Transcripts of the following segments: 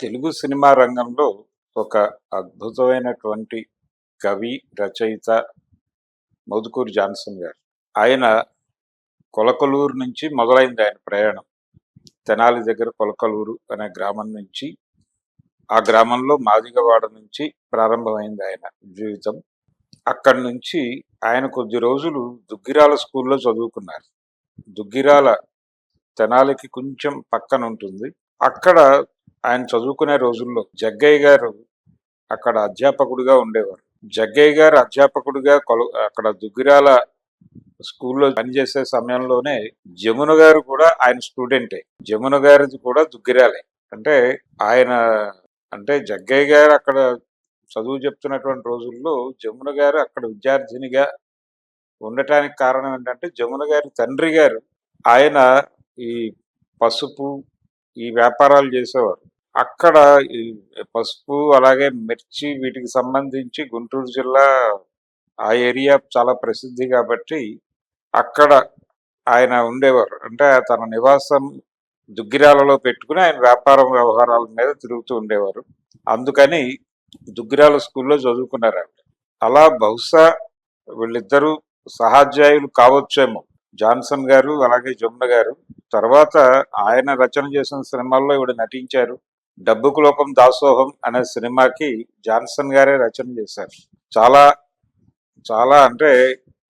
Telugu cinema రంగంలో ఒక అద్భుతమైనటువంటి కవి రచయిత మధుకూర్ జాన్సన్ గారు. ఆయన కొలకలూరు నుంచి మొదలైంది ఆయన ప్రయాణం. తెనాలి దగ్గర కొలకలూరు అనే గ్రామం నుంచి ఆ గ్రామంలో మాదిగవాడ నుంచి ప్రారంభమైంది ఆయన జీవితం. అక్కడి నుంచి ఆయన కొద్ది రోజులు దుగ్గిరాల స్కూల్లో చదువుకున్నారు. దుగ్గిరాల తెనాలికి కొంచెం పక్కన ఉంటుంది అక్కడ ఆయన చదువుకునే రోజుల్లో జగ్గయ్య గారు అక్కడ అధ్యాపకుడిగా ఉండేవారు. జగ్గయ్య గారు అధ్యాపకుడిగా కొల అక్కడ దుగ్గిరాల స్కూల్లో పనిచేసే సమయంలోనే జమున గారు కూడా ఆయన స్టూడెంటే. జమున గారిది కూడా దుగ్గిరాలే. అంటే ఆయన అంటే జగ్గయ్య గారు అక్కడ చదువు చెప్తున్నటువంటి రోజుల్లో జమున గారు అక్కడ విద్యార్థినిగా ఉండటానికి కారణం ఏంటంటే జమున గారి తండ్రి గారు ఆయన ఈ పసుపు ఈ వ్యాపారాలు చేసేవారు. అక్కడ పసుపు అలాగే మిర్చి వీటికి సంబంధించి గుంటూరు జిల్లా ఆ ఏరియా చాలా ప్రసిద్ధి కాబట్టి అక్కడ ఆయన ఉండేవారు. అంటే తన నివాసం దుగ్గిరాలలో పెట్టుకుని ఆయన వ్యాపారం వ్యవహారాల మీద తిరుగుతూ ఉండేవారు. అందుకని దుగ్గిరాల స్కూల్లో చదువుకున్నారు ఆవిడ. అలా బహుశా వీళ్ళిద్దరూ సహాధ్యాయులు కావచ్చేమో. జాన్సన్ గారు అలాగే జమున గారు. తర్వాత ఆయన రచన చేసిన సినిమాల్లో ఇవిడ నటించారు. డబ్బుకు లోకం దాసోహం అనే సినిమాకి జాన్సన్ గారే రచన చేశారు. చాలా చాలా అంటే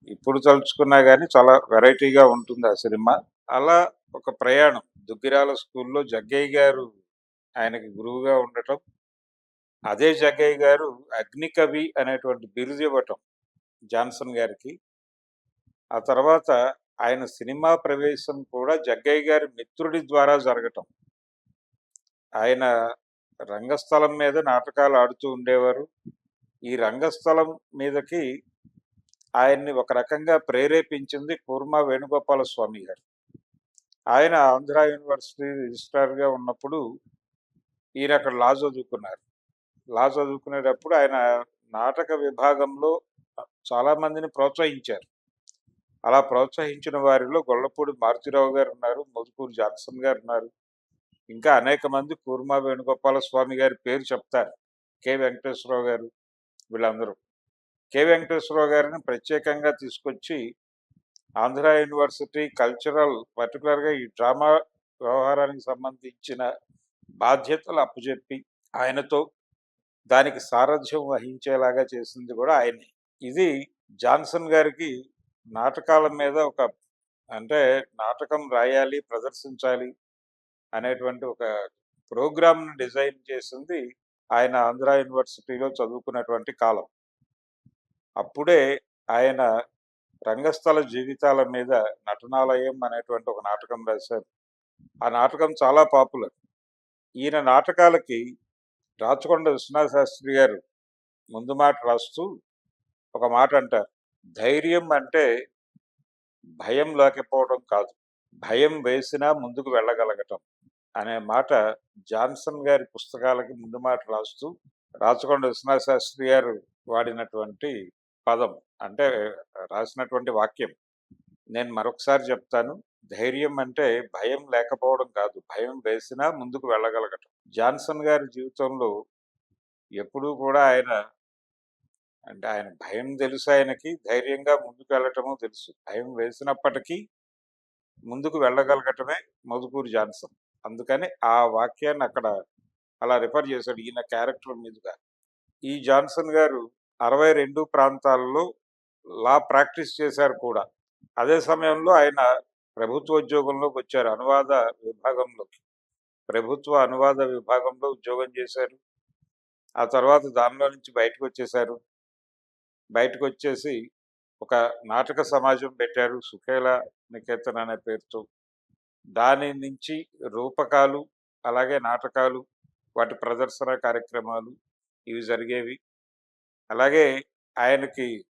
ఇప్పుడు తలుచుకున్నా కానీ చాలా వెరైటీగా ఉంటుంది ఆ సినిమా. అలా ఒక ప్రయాణం. దుగ్గిరాల స్కూల్లో జగ్గయ్య గారు ఆయనకి గురువుగా ఉండటం. అదే జగ్గయ్య గారు అగ్నికవి అనేటువంటి బిరుదు ఇవ్వటం జాన్సన్ గారికి. ఆ తర్వాత ఆయన సినిమా ప్రవేశం కూడా జగ్గయ్య గారి మిత్రుడి ద్వారా జరగటం. ఆయన రంగస్థలం మీద నాటకాలు ఆడుతూ ఉండేవారు. ఈ రంగస్థలం మీదకి ఆయన్ని ఒక రకంగా ప్రేరేపించింది కూర్మా వేణుగోపాల స్వామి గారు. ఆయన ఆంధ్ర యూనివర్సిటీ రిజిస్ట్రార్గా ఉన్నప్పుడు ఈయన అక్కడ లా చదువుకున్నారు. లా చదువుకునేటప్పుడు ఆయన నాటక విభాగంలో చాలా మందిని ప్రోత్సహించారు. అలా ప్రోత్సహించిన వారిలో గొల్లపూడి మారుతిరావు గారు ఉన్నారు మధుకూరు జాన్సన్ గారు ఉన్నారు ఇంకా అనేక మంది కూర్మా వేణుగోపాల స్వామి గారి పేరు చెప్తారు. కె. వెంకటేశ్వరరావు గారు వీళ్ళందరూ. కె. వెంకటేశ్వరరావు గారిని ప్రత్యేకంగా తీసుకొచ్చి ఆంధ్ర యూనివర్సిటీ కల్చరల్ పర్టికులర్గా ఈ డ్రామా వ్యవహారానికి సంబంధించిన బాధ్యతలు అప్పచెప్పి ఆయనతో దానికి సారథ్యం వహించేలాగా చేసింది కూడా ఆయనే. ఇది జాన్సన్ గారికి నాటకాల మీద ఒక అంటే నాటకం రాయాలి ప్రదర్శించాలి అనేటువంటి ఒక ప్రోగ్రామ్ను డిజైన్ చేసింది ఆయన ఆంధ్ర యూనివర్సిటీలో చదువుకున్నటువంటి కాలం. అప్పుడే ఆయన రంగస్థల జీవితాల మీద నటనాలయం అనేటువంటి ఒక నాటకం రాశారు. ఆ నాటకం చాలా పాపులర్. ఈయన నాటకాలకి రాచకొండ విశ్వనాథ శాస్త్రి గారు ముందు మాట రాస్తూ ఒక మాట అంటారు. ధైర్యం అంటే భయం లేకపోవడం కాదు. భయం వేసినా ముందుకు వెళ్ళగలగటం. అనే మాట జాన్సన్ గారి పుస్తకాలకి ముందు మాట రాస్తూ రాచకొండ విశ్వనాథ శాస్త్రి గారు వాడినటువంటి పదం అంటే రాసినటువంటి వాక్యం. నేను మరొకసారి చెప్తాను ధైర్యం అంటే భయం లేకపోవడం కాదు భయం వేసినా ముందుకు వెళ్ళగలగటం. జాన్సన్ గారి జీవితంలో ఎప్పుడూ కూడా ఆయన అంటే ఆయన భయం తెలుసు ఆయనకి ధైర్యంగా ముందుకు వెళ్ళటము తెలుసు. భయం వేసినప్పటికీ ముందుకు వెళ్ళగలగటమే మధుకూరి జాన్సన్. అందుకని ఆ వాక్యాన్ని అక్కడ అలా రిఫర్ చేశాడు ఈయన క్యారెక్టర్ మీదుగా. ఈ జాన్సన్ గారు అరవై రెండు ప్రాంతాల్లో లా ప్రాక్టీస్ చేశారు కూడా. అదే సమయంలో ఆయన ప్రభుత్వ ఉద్యోగంలోకి వచ్చారు అనువాద విభాగంలోకి. ప్రభుత్వ అనువాద విభాగంలో ఉద్యోగం చేశారు. ఆ తర్వాత దానిలో నుంచి బయటకు వచ్చేశారు. బయటకు వచ్చేసి ఒక నాటక సమాజం పెట్టారు సుఖేల నికేతన్ అనే పేరుతో. దాని నుంచి రూపకాలు అలాగే నాటకాలు వాటి ప్రదర్శన కార్యక్రమాలు ఇవి జరిగేవి. అలాగే ఆయనకి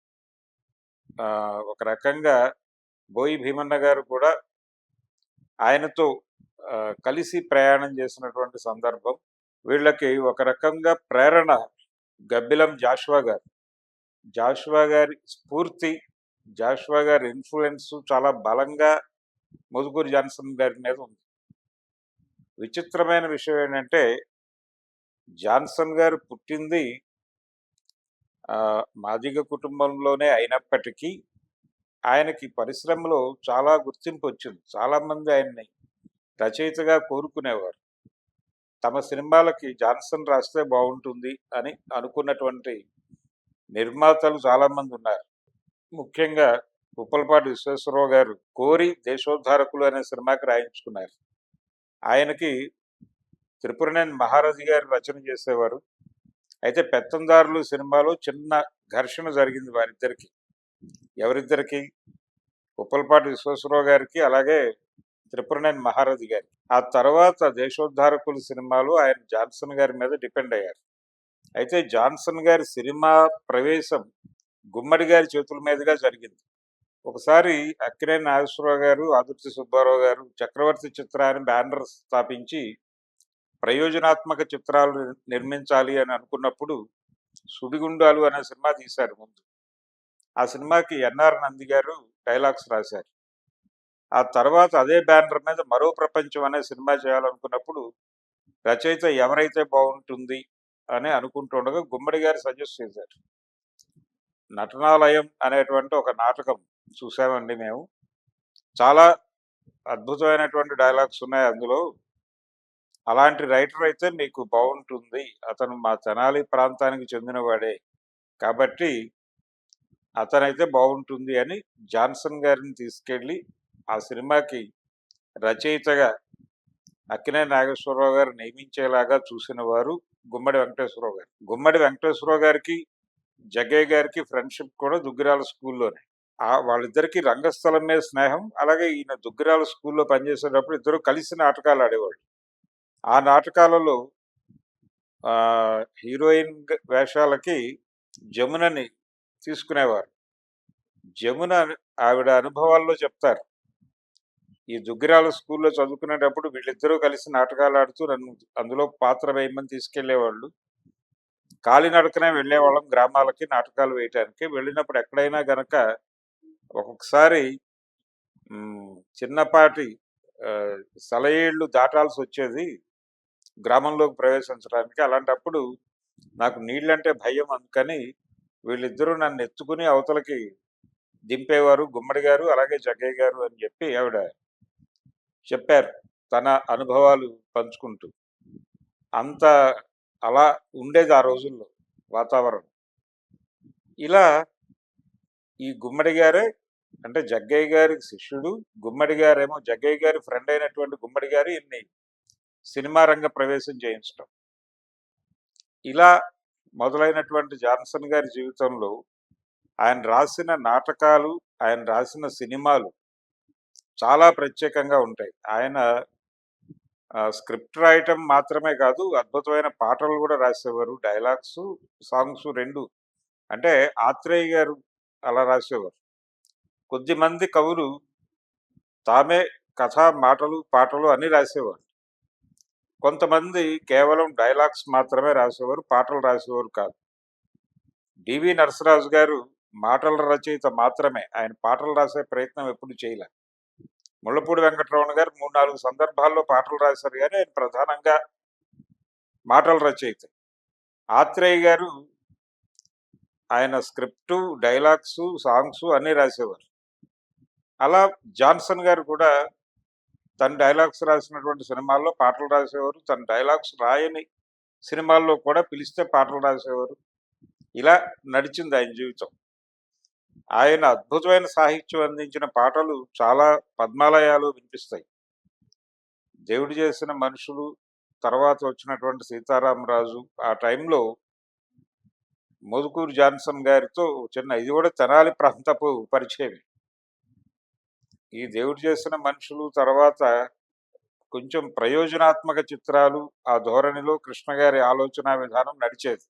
ఒక రకంగా బోయి భీమన్న గారు కూడా ఆయనతో కలిసి ప్రయాణం చేసినటువంటి సందర్భం వీళ్ళకి ఒక రకంగా ప్రేరణ గబ్బిలం జాషువా గారు. జాషువా గారి స్ఫూర్తి జాషువా గారి ఇన్ఫ్లుయెన్స్ చాలా బలంగా ముదుకూరి జాన్సన్ గారి మీద ఉంది. విచిత్రమైన విషయం ఏంటంటే జాన్సన్ గారు పుట్టింది ఆ, మాదిగ కుటుంబంలోనే అయినప్పటికీ ఆయనకి పరిశ్రమలో చాలా గుర్తింపు వచ్చింది. చాలా మంది ఆయన్ని రచయితగా కోరుకునేవారు. తమ సినిమాలకి జాన్సన్ రాస్తే బాగుంటుంది అని అనుకున్నటువంటి నిర్మాతలు చాలామంది ఉన్నారు. ముఖ్యంగా ఉప్పలపాటి విశ్వేశ్వరరావు గారు కోరి దేశోద్ధారకులు అనే సినిమాకి రాయించుకున్నారు. ఆయనకి త్రిపురనేని మహారాజు గారు రచన చేసేవారు. అయితే పెత్తందారులు సినిమాలో చిన్న ఘర్షణ జరిగింది వారిద్దరికి. ఎవరిద్దరికి? ఉప్పలపాటి విశ్వేశ్వరరావు గారికి అలాగే త్రిపురనేని మహారాజు గారికి. ఆ తర్వాత దేశోద్ధారకులు సినిమాలు ఆయన జాన్సన్ గారి మీద డిపెండ్ అయ్యారు. అయితే జాన్సన్ గారి సినిమా ప్రవేశం గుమ్మడి గారి చేతుల మీదుగా జరిగింది. ఒకసారి అక్కినేని నాగేశ్వరరావు గారు ఆదుర్తి సుబ్బారావు గారు చక్రవర్తి చిత్రాన్ని బ్యానర్ స్థాపించి ప్రయోజనాత్మక చిత్రాలు నిర్మించాలి అని అనుకున్నప్పుడు సుడిగుండాలు అనే సినిమా తీశారు ముందు. ఆ సినిమాకి ఎన్ఆర్ నంది గారు డైలాగ్స్ రాశారు. ఆ తర్వాత అదే బ్యానర్ మీద మరో ప్రపంచం అనే సినిమా చేయాలనుకున్నప్పుడు రచయిత ఎవరైతే బాగుంటుంది అని అనుకుంటుండగా గుమ్మడి గారు సజెస్ట్ చేశారు. నటనాలయం అనేటువంటి ఒక నాటకం. చూసామండి మేము. చాలా అద్భుతమైనటువంటి డైలాగ్స్ ఉన్నాయి అందులో. అలాంటి రైటర్ అయితే మీకు బాగుంటుంది అతను మా తెనాలి ప్రాంతానికి చెందినవాడే. కాబట్టి అతనైతే బాగుంటుంది అని జాన్సన్ గారిని తీసుకెళ్ళి ఆ సినిమాకి రచయితగా అక్కినే నాగేశ్వరరావు గారు నియమించేలాగా చూసిన వారు గుమ్మడి వెంకటేశ్వరరావు గారు. గుమ్మడి వెంకటేశ్వరరావు గారికి జగ్గయ్య గారికి ఫ్రెండ్షిప్ కూడా దుగ్గిరాల స్కూల్లోనే. వాళ్ళిద్దరికి రంగస్థలం మీద స్నేహం అలాగే ఈయన దుగ్గిరాల స్కూల్లో పనిచేసేటప్పుడు ఇద్దరు కలిసి నాటకాలు ఆడేవాళ్ళు. ఆ నాటకాలలో హీరోయిన్ వేషాలకి జమునని తీసుకునేవారు. జమున ఆవిడ అనుభవాల్లో చెప్తారు ఈ దుగ్గిరాల స్కూల్లో చదువుకునేటప్పుడు వీళ్ళిద్దరూ కలిసి నాటకాలు ఆడుతూ నన్ను అందులో పాత్ర వేయమని తీసుకెళ్ళేవాళ్ళు. కాలినడకనే వెళ్ళేవాళ్ళం గ్రామాలకి నాటకాలు వేయటానికి. వెళ్ళినప్పుడు ఎక్కడైనా గనక ఒక్కొక్కసారి చిన్నపాటి ఆ, సెలయేళ్ళు దాటాల్సి వచ్చేది గ్రామంలోకి ప్రవేశించడానికి. అలాంటప్పుడు నాకు నీళ్ళంటే భయం అందుకని వీళ్ళిద్దరూ నన్ను ఎత్తుకుని అవతలకి దింపేవారు గుమ్మడి గారు అలాగే జగ్గయ్య గారు అని చెప్పి ఆవిడ చెప్పారు తన అనుభవాలు పంచుకుంటూ. అంత అలా ఉండేది ఆ రోజుల్లో వాతావరణం. ఇలా ఈ గుమ్మడి గారే అంటే జగ్గయ్య గారి శిష్యుడు గుమ్మడి గారేమో జగ్గయ్య గారి ఫ్రెండ్ అయినటువంటి గుమ్మడి గారు ఇన్ని సినిమా రంగ ప్రవేశం చేయించడం ఇలా మొదలైనటువంటి జాన్సన్ గారి జీవితంలో ఆయన రాసిన నాటకాలు ఆయన రాసిన సినిమాలు చాలా ప్రత్యేకంగా ఉంటాయి. ఆయన స్క్రిప్ట్ రాయటం మాత్రమే కాదు అద్భుతమైన పాటలు కూడా రాసేవారు డైలాగ్స్ సాంగ్స్ రెండు. అంటే ఆత్రేయ గారు అలా రాసేవారు. కొద్దిమంది కవులు తామే కథ మాటలు పాటలు అన్నీ రాసేవారు. కొంతమంది కేవలం డైలాగ్స్ మాత్రమే రాసేవారు పాటలు రాసేవారు కాదు. డివి నరసరాజు గారు మాటల రచయిత మాత్రమే. ఆయన పాటలు రాసే ప్రయత్నం ఎప్పుడు చేయలే. ముళ్ళపూడి వెంకటరమణ గారు మూడు నాలుగు సందర్భాల్లో పాటలు రాశారు కానీ ఆయన ప్రధానంగా మాటల రచయిత. ఆత్రేయ గారు ఆయన స్క్రిప్టు డైలాగ్స్ సాంగ్స్ అన్నీ రాసేవారు. అలా జాన్సన్ గారు కూడా తన డైలాగ్స్ రాసినటువంటి సినిమాల్లో పాటలు రాసేవారు. తన డైలాగ్స్ రాయని సినిమాల్లో కూడా పిలిస్తే పాటలు రాసేవారు. ఇలా నడిచింది ఆయన జీవితం. ఆయన అద్భుతమైన సాహిత్యం అందించిన పాటలు చాలా పద్మాలయాలు వినిపిస్తాయి. దేవుడు చేసిన మనుషులు తర్వాత వచ్చినటువంటి సీతారామరాజు ఆ టైంలో మోదుకూరు జాన్సన్ గారితో చిన్న ఇది కూడా తెనాలి ప్రాంతపు పరిచయమే. ఈ దేవుడు చేసిన మనుషులు తర్వాత కొంచెం ప్రయోజనాత్మక చిత్రాలు ఆ ధోరణిలో కృష్ణ గారి ఆలోచన విధానం నడిచేది.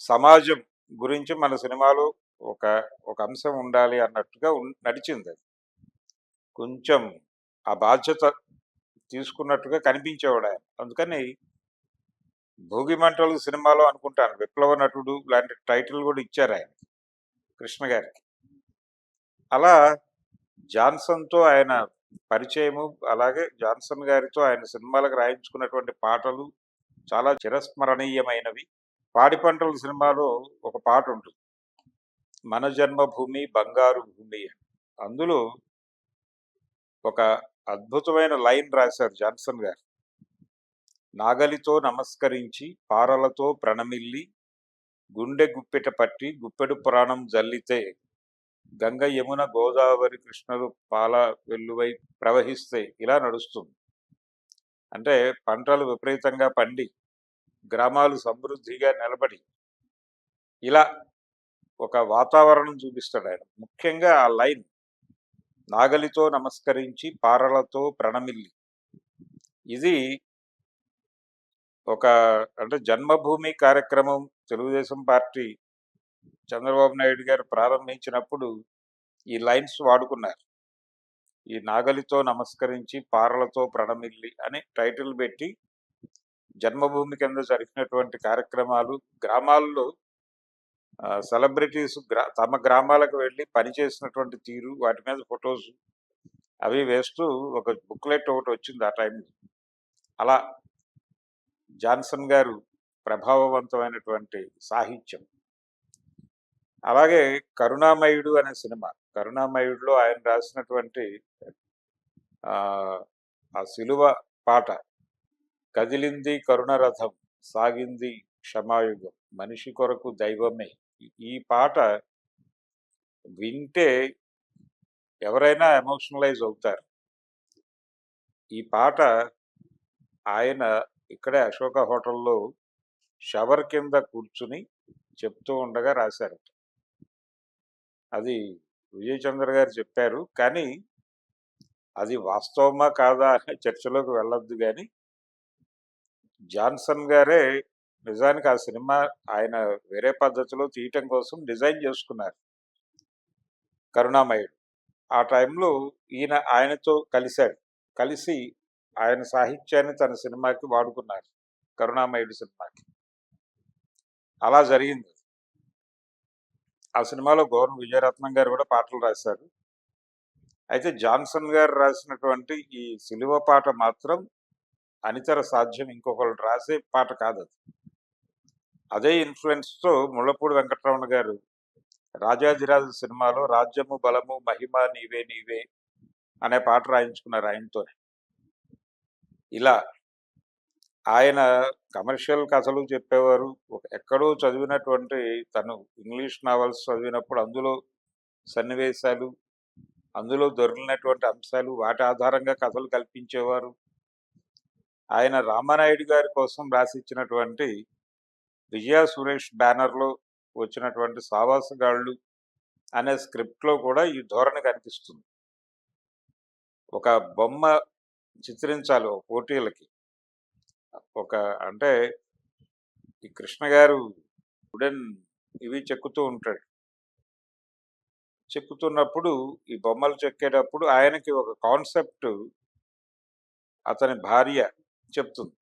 సమాజం గురించి మన సినిమాలో ఒక ఒక అంశం ఉండాలి అన్నట్టుగా నడిచింది అది. కొంచెం ఆ బాధ్యత తీసుకున్నట్టుగా కనిపించేవాడు ఆయన. అందుకని భోగి మంటలు సినిమాలో అనుకుంటాను. విప్లవ నటుడు లాంటి టైటిల్ కూడా ఇచ్చారు ఆయన. కృష్ణ గారికి అలా జాన్సన్తో ఆయన పరిచయము అలాగే జాన్సన్ గారితో ఆయన సినిమాలకు రాయించుకున్నటువంటి పాటలు చాలా చిరస్మరణీయమైనవి. పాడి పంటల సినిమాలో ఒక పాట ఉంటుంది. మన జన్మభూమి బంగారు భూమి అని. అందులో ఒక అద్భుతమైన లైన్ రాశారు జాన్సన్ గారు. నాగలితో నమస్కరించి పారలతో ప్రణమిల్లి గుండె గుప్పెట పట్టి గుప్పెడు పురాణం జల్లితే గంగ యమున గోదావరి కృష్ణలు పాల వెల్లువై ప్రవహిస్తే ఇలా నడుస్తుంది. అంటే పంటలు విపరీతంగా పండి గ్రామాలు సమృద్ధిగా నిలబడి ఇలా ఒక వాతావరణం చూపిస్తాడు ఆయన. ముఖ్యంగా ఆ లైన్ నాగలితో నమస్కరించి పారలతో ప్రణమిల్లి. ఇది ఒక అంటే జన్మభూమి కార్యక్రమం తెలుగుదేశం పార్టీ చంద్రబాబు నాయుడు గారు ప్రారంభించినప్పుడు ఈ లైన్స్ వాడుకున్నారు. ఈ నాగలితో నమస్కరించి పారలతో ప్రణమిల్లి అని టైటిల్ పెట్టి జన్మభూమి కింద జరిగినటువంటి కార్యక్రమాలు గ్రామాల్లో సెలబ్రిటీస్ గ్రా తమ గ్రామాలకు వెళ్ళి పనిచేసినటువంటి తీరు వాటి మీద ఫొటోస్ అవి వేస్తూ ఒక బుక్లెట్ ఒకటి వచ్చింది ఆ టైంలో. అలా జాన్సన్ గారు ప్రభావవంతమైనటువంటి సాహిత్యం. అలాగే కరుణామయుడు అనే సినిమా. కరుణామయుడులో ఆయన రాసినటువంటి ఆ సిలువ పాట కదిలింది కరుణ రథం సాగింది క్షమాయుగం మనిషి కొరకు దైవమే. ఈ పాట వింటే ఎవరైనా ఎమోషనలైజ్ అవుతారు. ఈ పాట ఆయన ఇక్కడే అశోక హోటల్లో షవర్ కింద కూర్చుని చెప్తూ ఉండగా రాశారు. అది విజయచంద్ర గారు చెప్పారు. కానీ అది వాస్తవమా కాదా అనే చర్చలోకి వెళ్ళొద్దు కానీ జాన్సన్ గారే నిజానికి ఆ సినిమా ఆయన వేరే పద్ధతిలో తీయటం కోసం డిజైన్ చేసుకున్నారు. కరుణామయుడు. ఆ టైంలో ఈయన ఆయనతో కలిశాడు. కలిసి ఆయన సాహిత్యాన్ని తన సినిమాకి వాడుకున్నారు. కరుణామయుడు సినిమాకి. అలా జరిగింది. ఆ సినిమాలో గౌరవ విజయరత్నం గారు కూడా పాటలు రాశారు. అయితే జాన్సన్ గారు రాసినటువంటి ఈ సిలువ పాట మాత్రం అనితర సాధ్యం ఇంకొకరు రాసే పాట కాదు అది. అదే ఇన్ఫ్లుయెన్స్తో ముళ్ళపూడి వెంకటరమణ గారు రాజాధిరాజు సినిమాలో రాజ్యము బలము మహిమ నీవే నీవే అనే పాట రాయించుకున్నారు ఆయనతోనే. ఇలా ఆయన కమర్షియల్ కథలు చెప్పేవారు. ఎక్కడో చదివినటువంటి తను ఇంగ్లీష్ నావల్స్ చదివినప్పుడు అందులో సన్నివేశాలు అందులో దొరికినటువంటి అంశాలు వాటి ఆధారంగా కథలు కల్పించేవారు. ఆయన రామానాయుడు గారి కోసం రాసిచ్చినటువంటి విజయ సురేష్ బ్యానర్లో వచ్చినటువంటి సావాసగాళ్ళు అనే స్క్రిప్ట్లో కూడా ఈ ధోరణి కనిపిస్తుంది. ఒక బొమ్మ చిత్రించాలి పోటీలకి. ఒక అంటే ఈ కృష్ణ గారు వుడెన్ ఇవి చెక్కుతూ ఉంటాడు. చెక్కుతున్నప్పుడు ఈ బొమ్మలు చెక్కేటప్పుడు ఆయనకి ఒక కాన్సెప్ట్ అతని భార్య చెప్తుంది.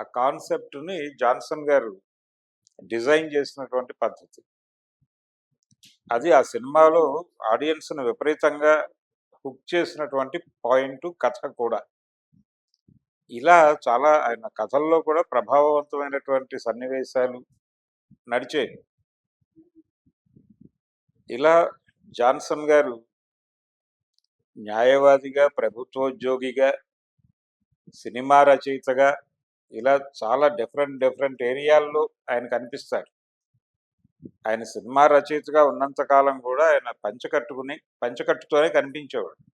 ఆ కాన్సెప్ట్ని జాన్సన్ గారు డిజైన్ చేసినటువంటి పద్ధతి. అది ఆ సినిమాలో ఆడియన్స్ను విపరీతంగా హుక్ చేసినటువంటి పాయింట్ కథ కూడా. ఇలా చాలా ఆయన కథల్లో కూడా ప్రభావవంతమైనటువంటి సన్నివేశాలు నడిచాయి. ఇలా జాన్సన్ గారు న్యాయవాదిగా ప్రభుత్వోద్యోగిగా సినిమా రచయితగా ఇలా చాలా డిఫరెంట్ డిఫరెంట్ ఏరియాల్లో ఆయన కనిపిస్తారు. ఆయన సినిమా రచయితగా ఉన్నంత కాలం కూడా ఆయన పంచకట్టుకుని పంచకట్టుతోనే కనిపించేవాడు.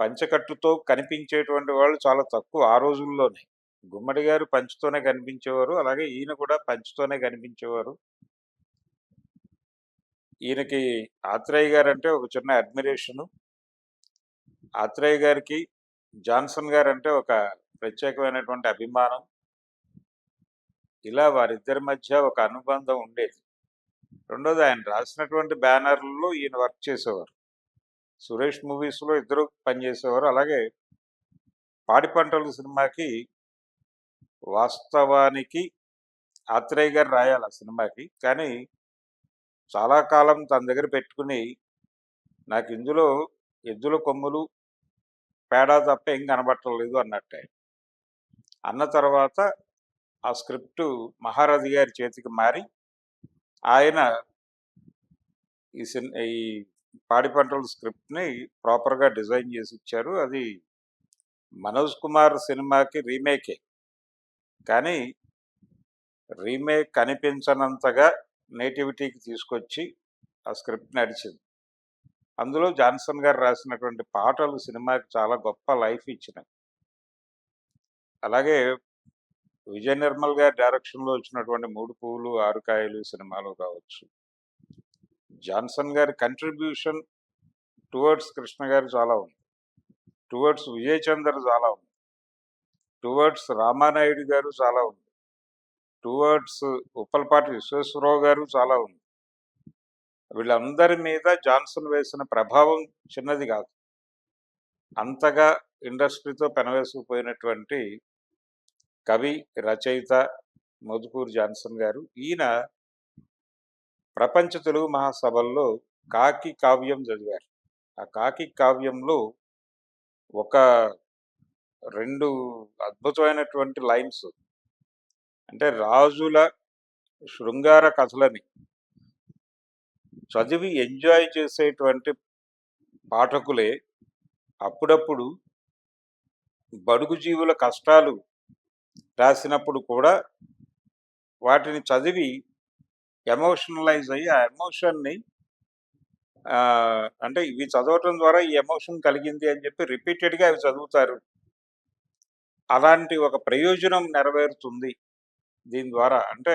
పంచకట్టుతో కనిపించేటువంటి వాళ్ళు చాలా తక్కువ ఆ రోజుల్లోనే. గుమ్మడి గారు పంచుతోనే కనిపించేవారు అలాగే ఈయన కూడా పంచుతోనే కనిపించేవారు. ఈయనకి ఆత్రేయ గారు అంటే ఒక చిన్న అడ్మిరేషను. ఆత్రేయ గారికి జాన్సన్ గారు అంటే ఒక ప్రత్యేకమైనటువంటి అభిమానం. ఇలా వారిద్దరి మధ్య ఒక అనుబంధం ఉండేది. రెండోది ఆయన రాసినటువంటి బ్యానర్లలో ఈయన వర్క్ చేసేవారు. సురేష్ మూవీస్లో ఇద్దరు పనిచేసేవారు. అలాగే పాడి పంటలు సినిమాకి వాస్తవానికి ఆత్రేయ గారు రాయాలి ఆ సినిమాకి. కానీ చాలా కాలం తన దగ్గర పెట్టుకుని నాకు ఇందులో ఎద్దుల కొమ్ములు పేడ తప్ప ఏం కనబట్టలేదు అన్నట్టే. అన్న తర్వాత ఆ స్క్రిప్ట్ మహారాజు గారి చేతికి మారి ఆయన ఈ సిన్ ఈ పాడి పంటల స్క్రిప్ట్ని ప్రాపర్గా డిజైన్ చేసి ఇచ్చారు. అది మనోజ్ కుమార్ సినిమాకి రీమేకే. కానీ రీమేక్ కనిపించనంతగా నేటివిటీకి తీసుకొచ్చి ఆ స్క్రిప్ట్ నడిచింది అందులో జాన్సన్ గారు రాసినటువంటి పాటలు సినిమాకి చాలా గొప్ప లైఫ్ ఇచ్చినాయి అలాగే విజయ నిర్మల్ గారి డైరెక్షన్లో వచ్చినటువంటి మూడు పువ్వులు ఆరుకాయలు సినిమాలు కావచ్చు. జాన్సన్ గారి కంట్రిబ్యూషన్ టువర్డ్స్ కృష్ణ గారు చాలా ఉంది. టువర్డ్స్ విజయ్ చందర్ చాలా ఉంది. టువర్డ్స్ రామానాయుడు గారు చాలా ఉంది. టువర్డ్స్ ఉప్పలపాటి విశ్వేశ్వరరావు గారు చాలా ఉంది. వీళ్ళందరి మీద జాన్సన్ వేసిన ప్రభావం చిన్నది కాదు. అంతగా ఇండస్ట్రీతో పెనవేసుకుపోయినటువంటి కవి రచయిత మధుకూర్ జాన్సన్ గారు. ఈయన ప్రపంచ తెలుగు మహాసభల్లో కాకి కావ్యం చదివారు. ఆ కాకి కావ్యంలో ఒక రెండు అద్భుతమైనటువంటి లైన్స్. అంటే రాజుల శృంగార కథలని చదివి ఎంజాయ్ చేసేటువంటి పాఠకులే అప్పుడప్పుడు బడుగు జీవుల కష్టాలు రాసినప్పుడు కూడా వాటిని చదివి ఎమోషనలైజ్ అయ్యి ఆ ఎమోషన్ని అంటే ఇవి చదవటం ద్వారా ఈ ఎమోషన్ కలిగింది అని చెప్పి రిపీటెడ్గా అవి చదువుతారు. అలాంటి ఒక ప్రయోజనం నెరవేరుతుంది దీని ద్వారా. అంటే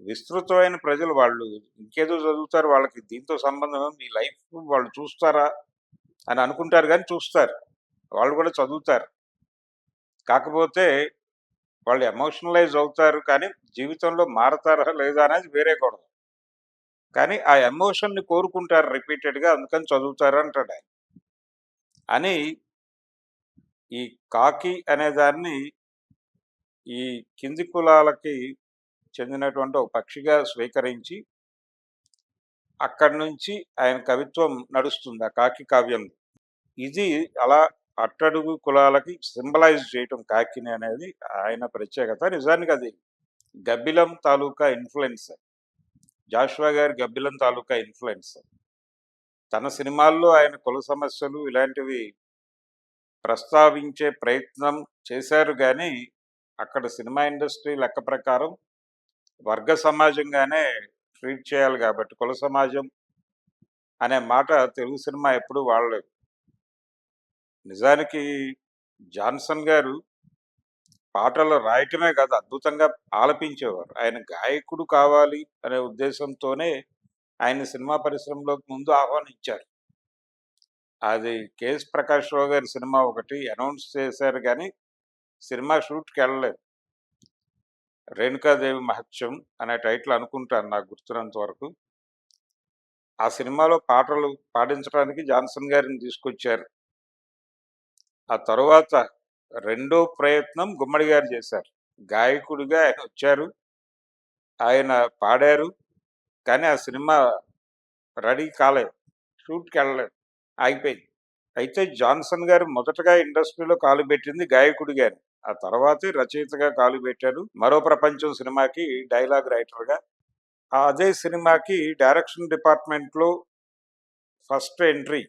విస్తృతమైన ప్రజలు వాళ్ళు ఇంకేదో చదువుతారు వాళ్ళకి దీంతో సంబంధం మీ లైఫ్ వాళ్ళు చూస్తారా? అని అనుకుంటారు కానీ చూస్తారు. వాళ్ళు కూడా చదువుతారు. కాకపోతే వాళ్ళు ఎమోషనలైజ్ అవుతారు కానీ జీవితంలో మారతారా లేదా అనేది వేరే కూడదు కానీ ఆ ఎమోషన్ని కోరుకుంటారు రిపీటెడ్గా అందుకని చదువుతారు అంటాడు ఆయన. అని ఈ కాకి అనేదాన్ని ఈ కింది కులాలకి చెందినటువంటి ఒక పక్షిగా స్వీకరించి అక్కడి నుంచి ఆయన కవిత్వం నడుస్తుంది ఆ కాకి కావ్యం ఇది అలా అట్టడుగు కులాలకి సింబలైజ్ చేయటం కాకిని అనేది ఆయన ప్రత్యేకత. నిజానికి అది గబ్బిలం తాలూకా ఇన్ఫ్లుయెన్స్. జాషువా గారి గబ్బిలం తాలూకా ఇన్ఫ్లుయెన్స్. తన సినిమాల్లో ఆయన కుల సమస్యలు ఇలాంటివి ప్రస్తావించే ప్రయత్నం చేశారు కానీ అక్కడ సినిమా ఇండస్ట్రీ లెక్క ప్రకారం వర్గ సమాజంగానే ట్రీట్ చేయాలి కాబట్టి కుల సమాజం అనే మాట తెలుగు సినిమా ఎప్పుడు వాడలేదు. నిజానికి జాన్సన్ గారు పాటలు రాయటమే కాదు అద్భుతంగా ఆలపించేవారు. ఆయన గాయకుడు కావాలి అనే ఉద్దేశంతోనే ఆయన సినిమా పరిశ్రమలోకి ముందు ఆహ్వానించారు. అది కేఎస్ ప్రకాష్ రావు గారి సినిమా ఒకటి అనౌన్స్ చేశారు కానీ సినిమా షూట్కి వెళ్ళలేదు. రేణుకాదేవి మహత్యం అనే టైటిల్ అనుకుంటాను నాకు గుర్తున్నంత వరకు. ఆ సినిమాలో పాటలు పాడించడానికి జాన్సన్ గారిని తీసుకొచ్చారు. ఆ తరువాత రెండో ప్రయత్నం గుమ్మడి గారు చేశారు. గాయకుడిగా ఆయన వచ్చారు. ఆయన పాడారు. కానీ ఆ సినిమా రెడీ కాలేదు. షూట్కి వెళ్ళలేదు. ఆగిపోయింది. అయితే జాన్సన్ గారు మొదటగా ఇండస్ట్రీలో కాలు పెట్టింది గాయకుడి గారు ఆ తర్వాతే రచయితగా కాలు పెట్టారు. మరో ప్రపంచం సినిమాకి డైలాగ్ రైటర్గా. అదే సినిమాకి డైరెక్షన్ డిపార్ట్మెంట్లో ఫస్ట్ ఎంట్రీ.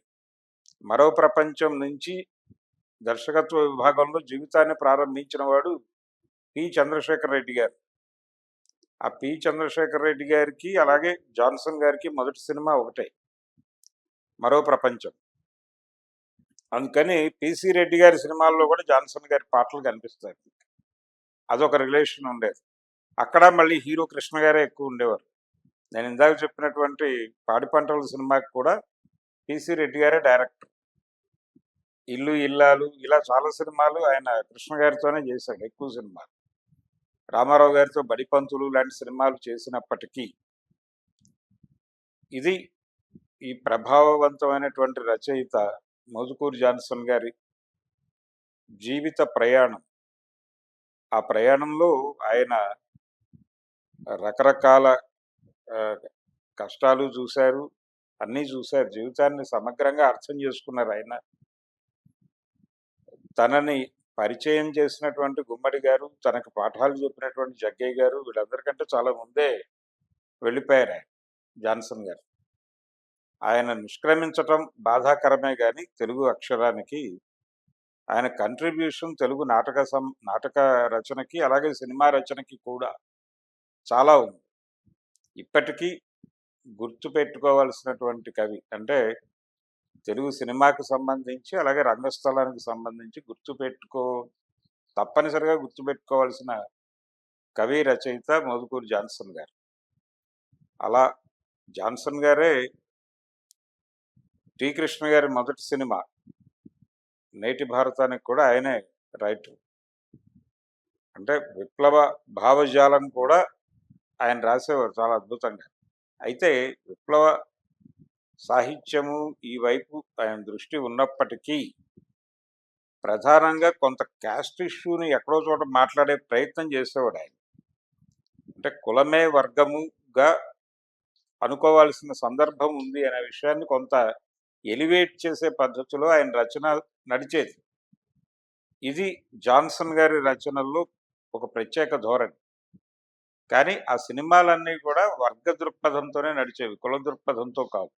మరో ప్రపంచం నుంచి దర్శకత్వ విభాగంలో జీవితాన్ని ప్రారంభించిన వాడు పి. చంద్రశేఖర్ రెడ్డి గారు. ఆ పి. చంద్రశేఖర్ రెడ్డి గారికి అలాగే జాన్సన్ గారికి మొదటి సినిమా ఒకటే. మరో ప్రపంచం. అందుకని పిసి రెడ్డి గారి సినిమాల్లో కూడా జాన్సన్ గారి పాటలు కనిపిస్తాయి. అదొక రిలేషన్ ఉండేది. అక్కడ మళ్ళీ హీరో కృష్ణ గారే ఎక్కువ ఉండేవారు. నేను ఇందాక చెప్పినటువంటి పాడి పంటల సినిమాకి కూడా పిసి రెడ్డి గారే డైరెక్టర్. ఇల్లు ఇల్లాలు ఇలా చాలా సినిమాలు ఆయన కృష్ణ గారితోనే చేశాడు ఎక్కువ సినిమాలు. రామారావు గారితో బడిపంతులు లాంటి సినిమాలు చేసినప్పటికీ ఇది ఈ ప్రభావవంతమైనటువంటి రచయిత మధుకూర్ జాన్సన్ గారి జీవిత ప్రయాణం. ఆ ప్రయాణంలో ఆయన రకరకాల కష్టాలు చూశారు అన్నీ చూశారు జీవితాన్ని సమగ్రంగా అర్థం చేసుకున్నారు ఆయన. తనని పరిచయం చేసినటువంటి గుమ్మడి గారు తనకు పాఠాలు చెప్పినటువంటి జగ్గయ్య గారు వీళ్ళందరికంటే చాలా ముందే వెళ్ళిపోయారు ఆయన జాన్సన్ గారు. ఆయన నిష్క్రమించటం బాధాకరమే కానీ తెలుగు అక్షరానికి ఆయన కంట్రిబ్యూషన్ తెలుగు నాటక సం నాటక రచనకి అలాగే సినిమా రచనకి కూడా చాలా ఉంది. ఇప్పటికీ గుర్తుపెట్టుకోవాల్సినటువంటి కవి అంటే తెలుగు సినిమాకు సంబంధించి అలాగే రంగస్థలానికి సంబంధించి గుర్తుపెట్టుకో తప్పనిసరిగా గుర్తుపెట్టుకోవాల్సిన కవి రచయిత మోదుకూరు జాన్సన్ గారు. అలా జాన్సన్ గారే టి. కృష్ణ గారి మొదటి సినిమా నేటి భారతానికి కూడా ఆయనే రైటర్. అంటే విప్లవ భావజాలం కూడా ఆయన రాసేవారు చాలా అద్భుతంగా. అయితే విప్లవ సాహిత్యము ఈ వైపు ఆయన దృష్టి ఉన్నప్పటికీ ప్రధానంగా కొంత క్యాస్ట్ ఇష్యూని ఎక్కడో చోట మాట్లాడే ప్రయత్నం చేసేవాడు ఆయన. అంటే కులమే వర్గముగా అనుకోవాల్సిన సందర్భం ఉంది అనే విషయాన్ని కొంత ఎలివేట్ చేసే పద్ధతిలో ఆయన రచన నడిచేది. ఇది జాన్సన్ గారి రచనల్లో ఒక ప్రత్యేక ధోరణి. కానీ ఆ సినిమాలన్నీ కూడా వర్గ దృక్పథంతోనే నడిచేవి కుల దృక్పథంతో కాదు.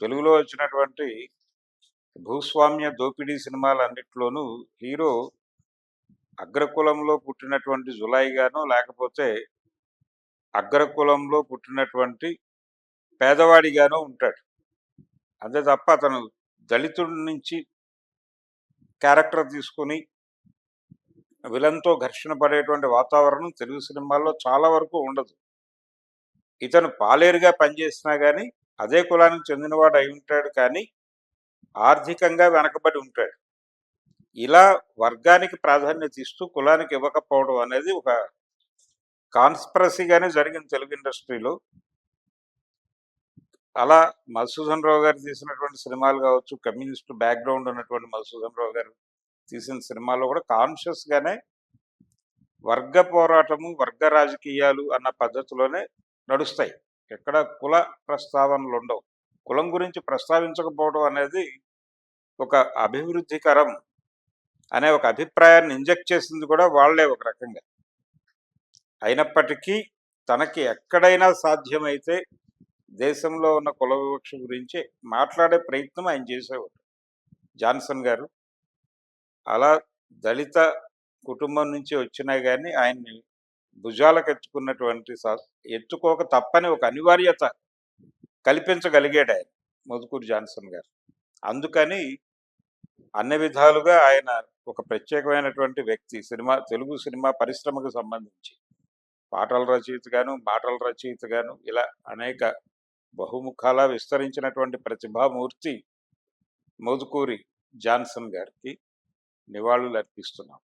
తెలుగులో వచ్చినటువంటి భూస్వామ్య దోపిడీ సినిమాలన్నింటిలోనూ హీరో అగ్రకులంలో పుట్టినటువంటి జులాయిగాను లేకపోతే అగ్రకులంలో పుట్టినటువంటి పేదవాడిగానో ఉంటాడు. అంతే తప్ప అతను దళితుడి నుంచి క్యారెక్టర్ తీసుకుని విలన్తో ఘర్షణ పడేటువంటి వాతావరణం తెలుగు సినిమాల్లో చాలా వరకు ఉండదు. ఇతను పాలేరుగా పనిచేసినా కానీ అదే కులానికి చెందినవాడు అయి ఉంటాడు కానీ ఆర్థికంగా వెనకబడి ఉంటాడు. ఇలా వర్గానికి ప్రాధాన్యత ఇస్తూ కులానికి ఇవ్వకపోవడం అనేది ఒక కాన్స్పరసీగానే జరిగింది తెలుగు ఇండస్ట్రీలో. అలా మధుసూదన్ రావు గారు తీసినటువంటి సినిమాలు కావచ్చు కమ్యూనిస్ట్ బ్యాక్గ్రౌండ్ ఉన్నటువంటి మధుసూదన్ రావు గారు తీసిన సినిమాలో కూడా కాన్షియస్గానే వర్గ పోరాటము వర్గ రాజకీయాలు అన్న పద్ధతిలోనే నడుస్తాయి. ఎక్కడ కుల ప్రస్తావనలు ఉండవు కులం గురించి ప్రస్తావించకపోవడం అనేది ఒక అభివృద్ధికరం అనే ఒక అభిప్రాయాన్ని ఇంజెక్ట్ చేసింది కూడా వాళ్ళే ఒక రకంగా. అయినప్పటికీ తనకి ఎక్కడైనా సాధ్యమైతే దేశంలో ఉన్న కుల వివక్ష గురించి మాట్లాడే ప్రయత్నం ఆయన చేసేవాడు జాన్సన్ గారు. అలా దళిత కుటుంబం నుంచి వచ్చినా కానీ ఆయన్ని భుజాలకు ఎత్తుకున్నటువంటి ఎత్తుకోక తప్పని ఒక అనివార్యత కల్పించగలిగాడు ఆయన మధుకూరు జాన్సన్ గారు. అందుకని అన్ని విధాలుగా ఆయన ఒక ప్రత్యేకమైనటువంటి వ్యక్తి సినిమా తెలుగు సినిమా పరిశ్రమకు సంబంధించి. పాటల రచయితగాను మాటల రచయితగాను ఇలా అనేక బహుముఖాల విస్తరించినటువంటి ప్రతిభామూర్తి మోదుకూరి జాన్సన్ గారికి నివాళులు అర్పిస్తున్నాం